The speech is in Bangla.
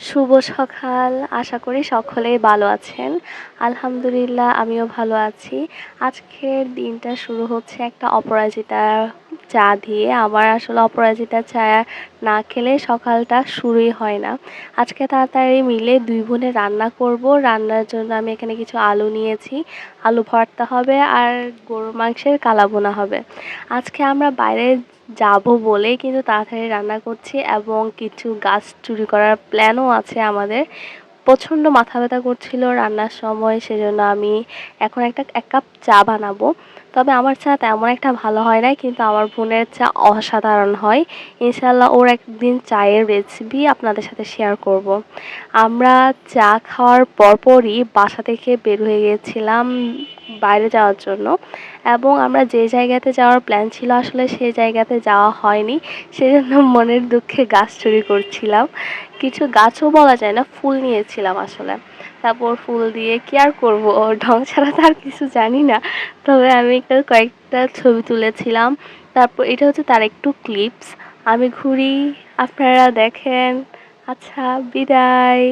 শুভ সকাল। আশা করি সকলেই ভালো আছেন। আলহামদুলিল্লাহ, আমিও ভালো আছি। আজকের দিনটা শুরু হচ্ছে একটা অপরাজিতা চা দিয়ে আমার আসলে অপরাজিতা চা না খেলে সকালটা শুরুই হয় না। আজকে তাড়াতাড়ি মিলে দুই বোনে রান্না করব। রান্নার জন্য আমি এখানে কিছু আলু নিয়েছি। আলু ভর্তা হবে আর গরুর মাংসের কালাবোনা হবে। আজকে আমরা বাইরে যাব বলেই কিন্তু তাড়াতাড়ি রান্না করছি এবং কিছু গাছ চুরি করার প্ল্যানও আছে আমাদের। প্রচণ্ড মাথা ব্যথা করছিল রান্নার সময়, সেজন্য আমি এখন একটা, এক কাপ চা বানাবো। তবে আমার চা তেমন একটা ভালো হয় না, কিন্তু আমার বোনের চা অসাধারণ হয়। ইনশাল্লাহ ওর একদিন চায়ের রেসিপি আপনাদের সাথে শেয়ার করব। আমরা চা খাওয়ার পরপরই বাসা থেকে বের হয়ে গিয়েছিলাম বাইরে যাওয়ার জন্য এবং আমরা যে জায়গাতে যাওয়ার প্ল্যান ছিল আসলে সেই জায়গাতে যাওয়া হয়নি, সেজন্য মনের দুঃখে গাছ চুরি করছিলাম। কিছু গাছও বলা যায় না, ফুল নিয়েছিলাম আসলে। তারপর ফুল দিয়ে কি আর করব? ঢং ছাড়া তো আর কিছু জানি না। তবে আমি একটা কয়েকটা ছবি তুলেছিলাম। তারপর এটা হচ্ছে তার একটু ক্লিপস আমি ঘুরি, আপনারা দেখেন। আচ্ছা বিদায়।